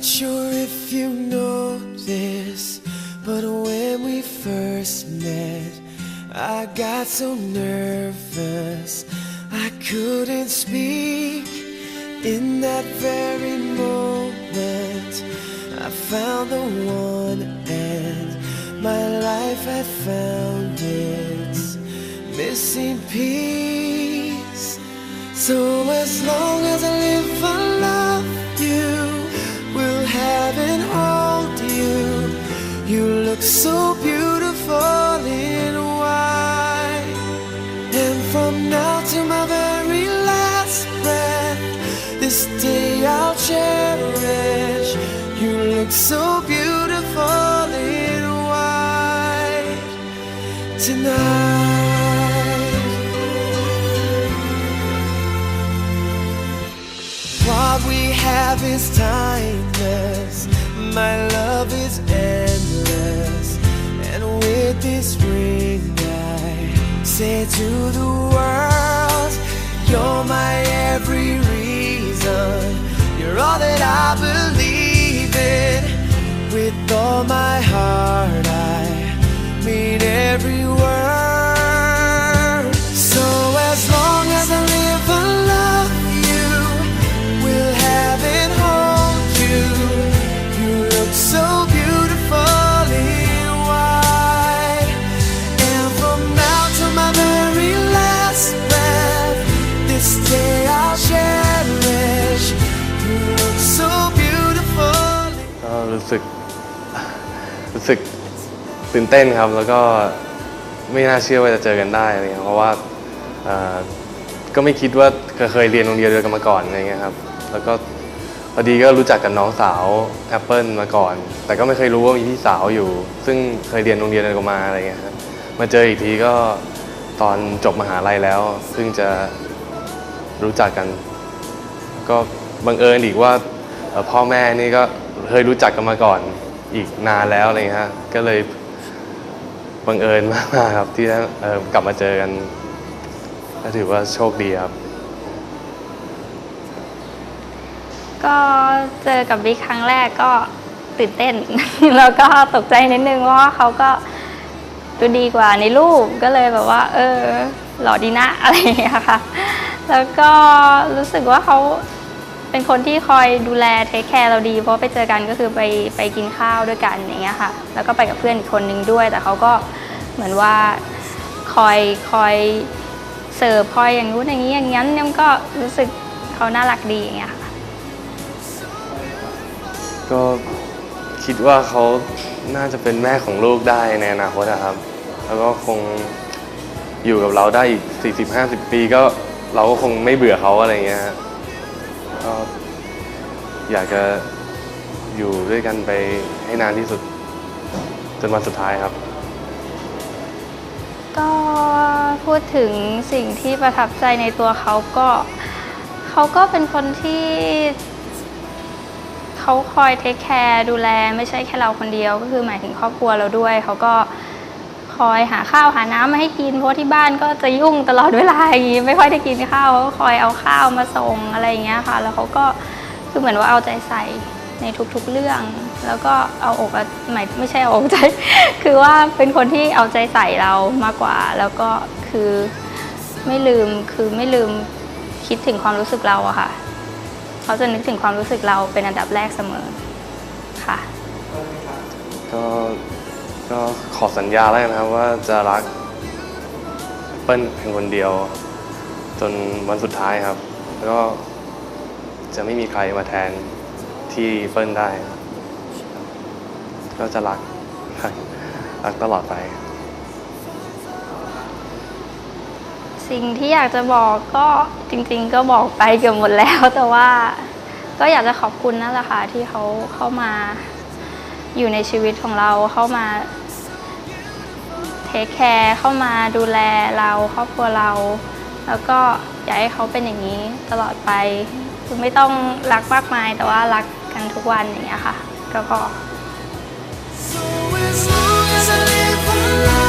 Not sure if you know this, but when we first met, I got so nervous I couldn't speak. In that very moment, I found the one, and my life had found its missing piece. So as long as I live, I this day I'll cherish. You look so beautiful in white tonight. What we have is timeless. My love is endless. And with this ring, I say to the world, that I believe in. With all my heart, I mean every word. สึกรู้สึกตื่นเต้นครับ แล้วก็ไม่น่าเชื่อว่าจะเจอกันได้อะไรเงี้ยเพราะว่าก็ไม่คิดว่าเคยเรียนโรงเรียนเดียวกันมาก่อนอะไรเงี้ยครับ แล้วก็พอดีก็รู้จักกับน้องสาวแอปเปิลมาก่อน แต่ก็ไม่เคยรู้ว่ามีพี่สาวอยู่ ซึ่งเคยเรียนโรงเรียนเดียวกันมาอะไรเงี้ยครับมาเจออีกทีก็ตอนจบมหาลัยแล้วเพิ่งจะรู้จักกัน ก็บังเอิญอีกว่าพ่อแม่นี่ก็ เคยรู้จักกันมาก่อนอีกนานแล้วอะไรเงี้ยฮะก็เลยบังเอิญมากๆครับที่ได้เอ่อกลับมาเจอกันก็ถือว่าโชคดีครับ ก็เจอกับบิ๊กครั้งแรกก็ตื่นเต้น แล้วก็ตกใจนิดนึงเพราะว่าเขาก็ดูดีกว่าในรูปก็เลยแบบว่า เออ หล่อดีนะอะไรอย่างเงี้ยค่ะ แล้วก็รู้สึกว่าเขา เป็นคนที่คอยดูแลเทคแคร์เราดี เพราะไปเจอกันก็คือไปไปกินข้าวด้วยกันอย่างเงี้ยค่ะ แล้วก็ไปกับเพื่อนอีกคนนึงด้วย แต่เขาก็เหมือนว่าคอยคอยเสิร์ฟคอยอย่างนู้นอย่างนี้อย่างนั้นเนี่ยก็รู้สึกเขาน่ารักดีอย่างเงี้ยค่ะก็คิดว่าเขาน่าจะเป็นแม่ของลูกได้ในอนาคตอะครับ แล้วก็คงอยู่กับเราได้อีก 40-50 ปีก็เราก็คงไม่เบื่อเขาอะไรเงี้ย ก็อยากจะอยู่ด้วยกันไปให้นานที่สุด จนวันสุดท้ายครับ ก็พูดถึงสิ่งที่ประทับใจในตัวเขาก็เขาก็เป็นคนที่เขาคอยเทคแคร์ดูแลไม่ใช่แค่เราคนเดียว ก็คือหมายถึงครอบครัวเราด้วยเขาก็ คอยหาข้าวหาน้ำมาให้กินเพราะที่บ้านก็จะยุ่งตลอดเวลาอย่างงี้ไม่ค่อยได้กินข้าวเขาก็คอยเอาข้าวมาส่งอะไรอย่างเงี้ยค่ะ แล้วเขาก็คือเหมือนว่าเอาใจใส่ในทุกๆเรื่อง แล้วก็เอาอกหมายไม่ใช่เอาอกใจ คือว่าเป็นคนที่เอาใจใส่เรามากกว่า แล้วก็คือไม่ลืมคือไม่ลืมคิดถึงความรู้สึกเราอะค่ะ เขาจะนึกถึงความรู้สึกเราเป็นอันดับแรกเสมอค่ะก็ ก็ขอสัญญาแล้วกันครับว่าจะรักเปิ้ลเพียงคนเดียว จนวันสุดท้ายครับ แล้วก็จะไม่มีใครมาแทนที่เปิ้ลได้ ก็จะรักรักตลอดไป สิ่งที่อยากจะบอกก็จริง ๆ ก็บอกไปเกือบหมดแล้วแต่ว่า ก็อยากจะขอบคุณนั่นแหละค่ะที่เขาเข้ามาอยู่ในชีวิตของเราเข้ามา เทคแคร์เข้ามาดูแลเราครอบครัวเรา แล้วก็อยากให้เขาเป็นอย่างนี้ตลอดไป คือไม่ต้องรักมากมาย แต่ว่ารักกันทุกวันอย่างเงี้ยค่ะ ก็พอ So as long as I live